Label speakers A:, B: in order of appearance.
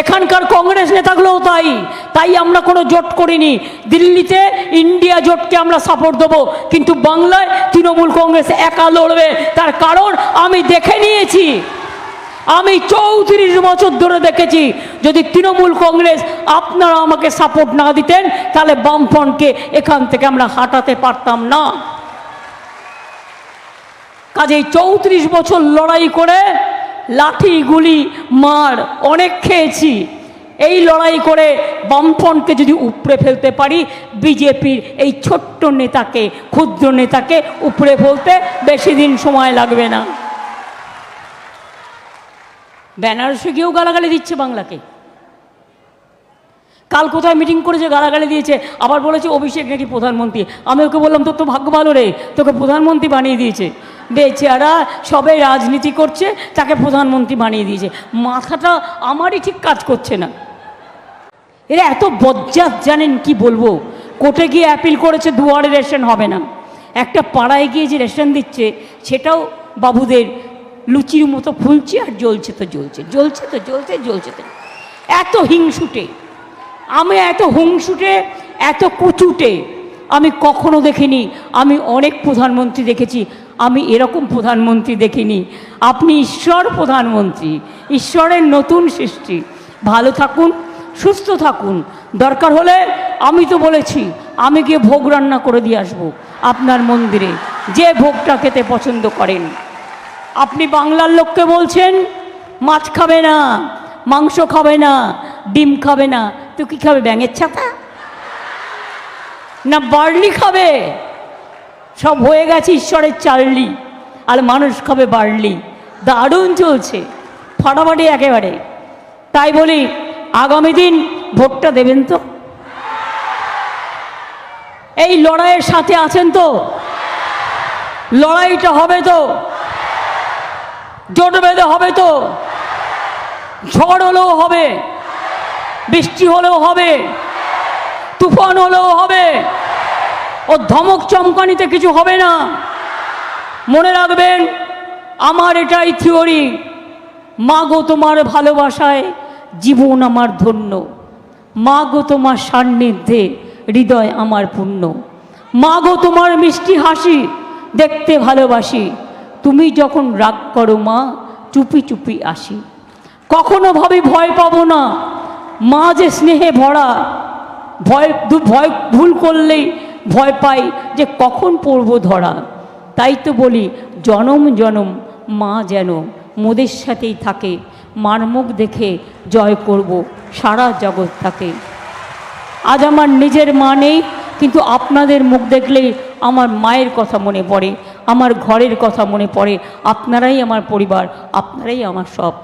A: এখানকার কংগ্রেস নেতাগুলোও তাই। তাই আমরা কোনো জোট করিনি। দিল্লিতে ইন্ডিয়া জোটকে আমরা সাপোর্ট দেবো। কিন্তু বাংলায় তৃণমূল কংগ্রেস একা লড়বে। তার কারণ আমি দেখে নিয়েছি। আমি চৌত্রিশ বছর ধরে দেখেছি, যদি তৃণমূল কংগ্রেস আপনারা আমাকে সাপোর্ট না দিতেন, তাহলে বামফ্রন্টকে এখান থেকে আমরা হাঁটাতে পারতাম না। কাজেই চৌত্রিশ বছর লড়াই করে লাঠি গুলি মার, অনেক খেয়েছি। এই লড়াই করে বামফ্রন্টকে যদি উপড়ে ফেলতে পারি, বিজেপির এই ছোট্ট নেতাকে, ক্ষুদ্র নেতাকে উপড়ে ফেলতে বেশি দিন সময় লাগবে না। বেনারসে গিয়েও গালাগালি দিচ্ছে বাংলাকে। কাল কোথায় মিটিং করেছে গালাগালি দিয়েছে, আবার বলেছে অভিষেক নাকি প্রধানমন্ত্রী। আমি ওকে বললাম, তোর তো ভাগ্য ভালো রে, তোকে প্রধানমন্ত্রী বানিয়ে দিয়েছে। বেচারা সবাই রাজনীতি করছে, তাকে প্রধানমন্ত্রী বানিয়ে দিয়েছে। মাথাটা আমারই ঠিক কাজ করছে না। এরা এত বজ্জাত, জানেন কি বলব? কোর্টে গিয়ে অ্যাপিল করেছে দুয়ারে রেশন হবে না। একটা পাড়ায় গিয়ে যে রেশন দিচ্ছে, সেটাও বাবুদের লুচির মতো ফুলছে আর জ্বলছে তো জ্বলছে। জ্বলছে তো জ্বলছে জ্বলছে তো। এত হিংসুটে। আমি এত হুংসুটে, এত কুচুটে। আমি কখনো দেখিনি। আমি অনেক প্রধানমন্ত্রী দেখেছি। আমি এরকম প্রধানমন্ত্রী দেখিনি। আপনি ঈশ্বর প্রধানমন্ত্রী, ঈশ্বরের নতুন সৃষ্টি। ভালো থাকুন, সুস্থ থাকুন। দরকার হলে আমি তো বলেছি, আমি গিয়ে ভোগ রান্না করে দিয়ে আসব আপনার মন্দিরে। যে ভোগটা খেতে পছন্দ করেন। আপনি বাংলার লোককে বলছেন, মাছ খাবে না, মাংস খাবে না, ডিম খাবে না। তো কি খাবে, ব্যাঙের ছাতা? না বার্লি খাবে? সব হয়ে গেছে ঈশ্বরের চার্লি আর মানুষ খাবে বাড়লি? দারুণ চলছে, ফাটাফাটি একেবারে। তাই বলি, আগামী দিন ভোটটা দেবেন তো? এই লড়াইয়ের সাথে আছেন তো? লড়াইটা হবে তো? জোট বেঁধে হবে তো? ঝড় হলেও হবে, বৃষ্টি হলেও হবে, তুফান হলেও হবে। ও ধমক চমকানিতে কিছু হবে না। মনে রাখবেন, আমার এটাই থিওরি মা গো তোমার ভালোবাসায় জীবন আমার ধন্য মা গো তোমার সান্নিধ্যে হৃদয় আমার পূর্ণ মা গো তোমার মিষ্টি হাসি দেখতে ভালোবাসি, তুমি যখন রাগ করো মা, চুপি চুপি আসি। কখনো ভাবি ভয় পাবো না, মা যে স্নেহে ভরা, ভয় ভয় ভুল করলেই ভয় পাই যে কখন পড়ব ধরা। তাই তো বলি, জনম জনম, মা যেন মোদের সাথেই থাকে, মার মুখ দেখে জয় করব, সারা জগৎ থাকে আজ আমার নিজের মা নেই, কিন্তু আপনাদের মুখ দেখলেই আমার মায়ের কথা মনে পড়ে, আমার ঘরের কথা মনে পড়ে, আপনারাই আমার পরিবার, আপনারাই আমার সব।